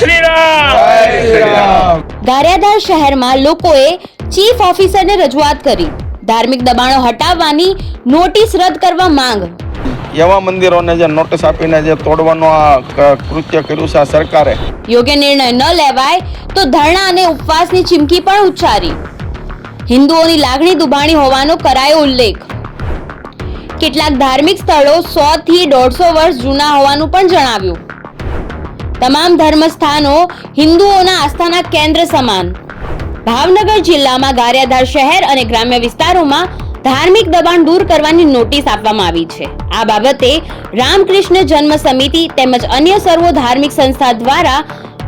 શ્રી રામ ગારિયાધાર શહેરમાં લોકોએ ચીફ ઓફિસરને રજૂઆત કરી. ધાર્મિક દબાણો હટાવવાની નોટિસ રદ કરવા માંગ. એવા મંદિરોને જે નોટિસ આપીને જે તોડવાનો આ કૃત્ય કર્યું છે આ સરકારે. યોગ્ય નિર્ણય ન લેવાય તો ધરણા અને ઉપવાસની ચીમકી પણ ઉચ્ચારી. હિન્દુઓની લાગણી દુભાણી હોવાનો કરાયો ઉલ્લેખ. કેટલાક ધાર્મિક સ્થળો સો થી દોઢસો વર્ષ જૂના હોવાનું પણ જણાવ્યું. તમામ ધર્મસ્થાનો હિન્દુઓના આસ્થાના કેન્દ્ર સમાન. ભાવનગર જિલ્લામાં ગારિયાધાર શહેર અને ગ્રામ્ય વિસ્તારોમાં ધાર્મિક દબાણ દૂર કરવાની નોટિસ આપવામાં આવી છે. આ બાબતે રામકૃષ્ણ જન્મ સમિતિ તેમજ અન્ય સર્વો ધાર્મિક સંસ્થા દ્વારા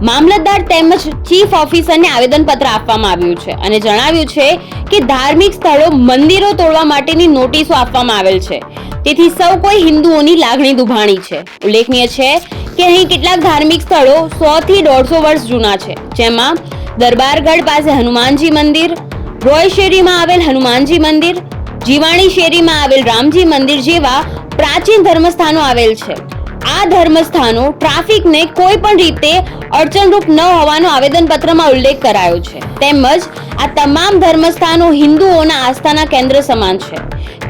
મામલતદાર તેમજ ચીફ ઓફિસરને આવેદનપત્ર આપવામાં આવ્યું છે અને જણાવ્યું છે કે ધાર્મિક સ્થળો મંદિરો તોડવા માટેની નોટિસો આપવામાં આવેલ છે. તેથી સૌ કોઈ હિન્દુઓની લાગણી દુભાણી છે. ઉલ્લેખનીય છે કે અહીં કેટલાક ધાર્મિક સ્થળો સો થી દોઢસો વર્ષ જૂના છે, જેમાં દરબારગઢ પાસે હનુમાનજી મંદિર, રોય શેરીમાં આવેલ હનુમાનજી મંદિર, જીવાણી શેરીમાં આવેલ રામજી મંદિર જેવા પ્રાચીન ધર્મસ્થાનો આવેલ છે. આ ધર્મસ્થાનો ટ્રાફિકને કોઈ પણ રીતે અડચણરૂપ ન હોવાનો આવેદનપત્રમાં ઉલ્લેખ કરાયો છે. તેમજ આ તમામ ધર્મસ્થાનો હિન્દુઓના આસ્થાના કેન્દ્ર સમાન છે.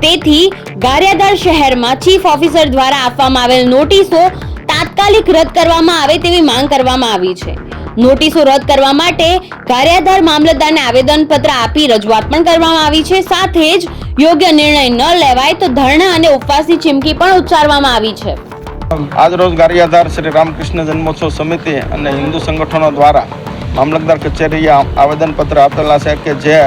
તેથી ગારિયાધાર શહેરમાં ચીફ ઓફિસર દ્વારા આપવામાં આવેલ નોટિસો તાત્કાલિક રદ કરવામાં આવે તેવી માંગ કરવામાં આવી છે. નોટિસો રદ કરવા માટે કાર્યાધાર મામલતદારને આવેદનપત્ર આપી રજૂઆત પણ કરવામાં આવી છે. સાથે જ યોગ્ય નિર્ણય ન લેવાય તો ધરણા અને ઉપવાસની ચીમકી પણ ઉચ્ચારવામાં આવી છે. આજરોજ કાર્યાધાર શ્રી રામકૃષ્ણ જન્મોત્સવ સમિતિ અને હિન્દુ સંગઠનો દ્વારા મામલતદાર કચેરીએ આવેદનપત્ર આપેલા છે કે જે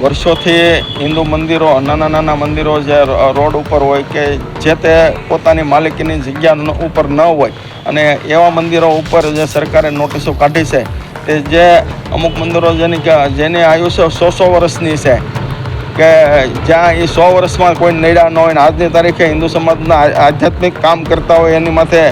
વર્ષોથી હિન્દુ મંદિરો, નાના નાના મંદિરો જે રોડ ઉપર હોય કે જે તે પોતાની માલિકીની જગ્યા ઉપર ન હોય અને એવા મંદિરો ઉપર જે સરકારે નોટિસો કાઢી છે તે જે અમુક મંદિરો જેની જેની આયુષ્ય સો સો વર્ષની છે કે જ્યાં એ સો વર્ષમાં કોઈ નડ્યા ન હોય ને આજની તારીખે હિન્દુ સમાજના આધ્યાત્મિક કામ કરતા હોય એની માથે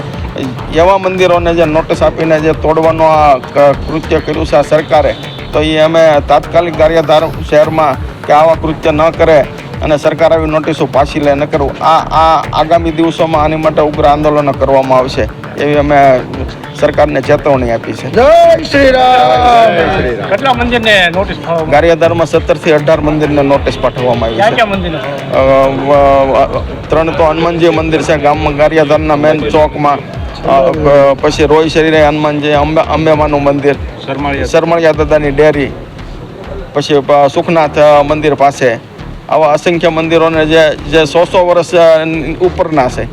એવા મંદિરોને જે નોટિસ આપીને જે તોડવાનું આ કૃત્ય કર્યું છે આ સરકારે તો એ અમે તાત્કાલિક ગારિયાધાર શહેરમાં કે આવા કૃત્ય ન કરે અને સરકાર આવી નોટિસો પાછી લે ન કરવું આ આ આગામી દિવસોમાં આની માટે ઉગ્ર આંદોલનો કરવામાં આવશે. એવી અમે સરકારને ચેતવણી આપી છે. જય શ્રી રામ. કેટલા મંદિરને નોટિસ ગારિયાધારમાં સત્તરથી અઢાર મંદિરને નોટિસ પાઠવવામાં આવી છે. ક્યાં મંદિર અ, વ- ત્રણ તો હનુમાનજી મંદિર છે ગામમાં ગારિયાધારના મેન ચોકમાં. પછી રોય શરીરે હનુમાનજી અંબે અંબેમાનું મંદિર. શરમળિયા. દાદાની ડેરી. પછી સુખનાથ મંદિર પાસે. આવા અસંખ્ય મંદિરોને જે જે સો સો વર્ષ ઉપરના છે.